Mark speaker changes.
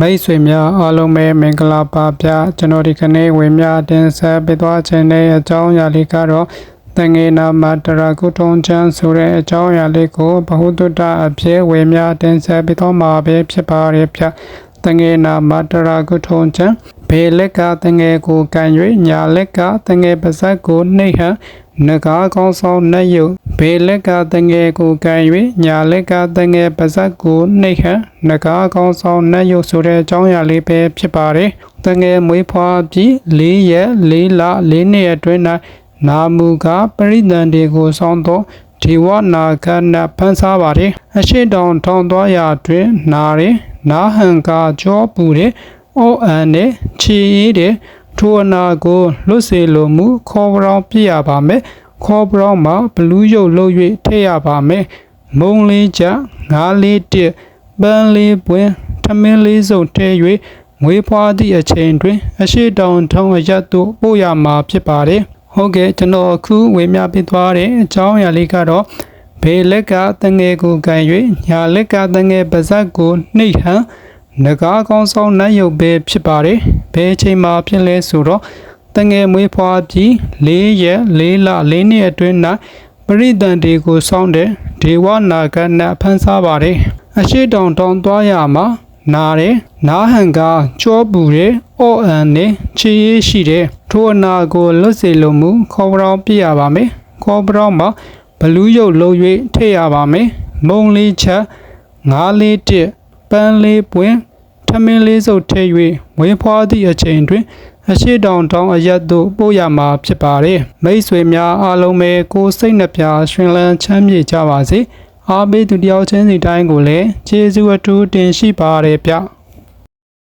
Speaker 1: မိတ်ဆွေများအားလုံးပဲမင်္ဂလာပါဗျာကျွန်တော်ဒီကနေ့ဝေမျှတင်ဆက်ပေးသွားခြင်းတဲ့အကြောင်းအရာလေးကတော့တငေနာမတရာကုထုံချမ်းဆိုတဲ့အကြောင်းအရာလေးကိုဘ ഹു တုတ္တအဖြစ်ဝေမျှတင်ဆက်ပေးသွားမှာပဲဖြစ်ပါရဲ့ဗျာတငေနာမတရာကုထုံချမ်း ဘေလက်ကတငယ်ကိုကန်၍ညာလက်ကတငယ်ပါဇက်ကိုနှိပ်ဟန်နဂါကောင်းဆောင်နှက်ယုတ်ဘေလက်ကတငယ်ကိုကန်၍ညာလက်ကတငယ်ပါဇက်ကိုနှိပ်ဟန်နဂါကောင်းဆောင်နှက်ယုတ်ဆိုတဲ့အကြောင်းအရာလေးပဲဖြစ်ပါတယ်တငယ်မွေးဖွားပြီး၄ရက်၄လ၄နှစ်အတွင်း၌နာမူကပရိသန်တွေကိုဆောင်းသောဒီဝနာကနဖန်စားပါတယ်အရှိတောင်ထောင်သွားရာတွင်နာရင်နာဟံကာကြောပူတဲ့ အိုအန်နဲ့ချီရည်တဲ့ထိုအနာကိုလွတ်စေလိုမှုခေါ်ပြောင်းပြရပါမယ်ခေါ်ပြောင်းမှာဘလူးရုပ်လုပ်၍ထည့်ရပါမယ်မုံလေးချငါးလေးတစ်ပန်းလေးပွင့်ထမင်းလေးစုပ်ထည့်၍ငွေဖွားသည့်အချိန်တွင် အရှိတောင်ထောင်အရက်သို့ပို့ရမှာဖြစ်ပါတယ်ဟုတ်ကဲ့ကျွန်တော်အခုဝေမျှပြသွားတဲ့အကြောင်းအရာလေးကတော့ဘေလက်ကတငယ်ကိုကန်၍ညာလက်ကတငယ်ပါဇက်ကိုနှိပ်ဟန် ငကားကောင်းဆောင်နတ်ရုပ်ပဲဖြစ်ပါတယ်ဘယ်အချိန်မှဖြစ်လဲဆိုတော့တငယ်မွေးဖွားပြီး၄ရက်၄လ၄နှစ်အတွင်း၌ပရိသန်တွေကိုစောင်းတဲ့ဒေဝနာဂတ်နတ်ဖန်ဆားပါတယ်အရှိတောင်တောင်သွားရမှာနားတယ်နားဟန်ကကြောပူတဲ့အော့အန်နဲ့ချေရေးရှိတဲ့ထိုအနာကိုလွတ်စေလိုမှုခေါ်ပြောင်းပြရပါမယ်ခေါ်ပြောင်းမှာဘလူးရုပ်လုံး၍ထည့်ရပါမယ်မုံလေးချက်ငါးလေးတစ် ပန်းလေးပွင့်ထမင်းလေးစုပ်ထည့်၍ဝေးဖွားသည့်အချိန်တွင်အရှိတောင်တောင်အရက်သို့ပို့ရမှာဖြစ်ပါတယ်မိတ်ဆွေများအားလုံးပဲကိုယ်စိတ်နှပြရှင်လန်းချမ်းမြေကြပါစေအားပေးသူတယောက်ချင်းစီတိုင်းကိုလည်းကျေးဇူးအထူးတင်ရှိပါတယ်ဗျ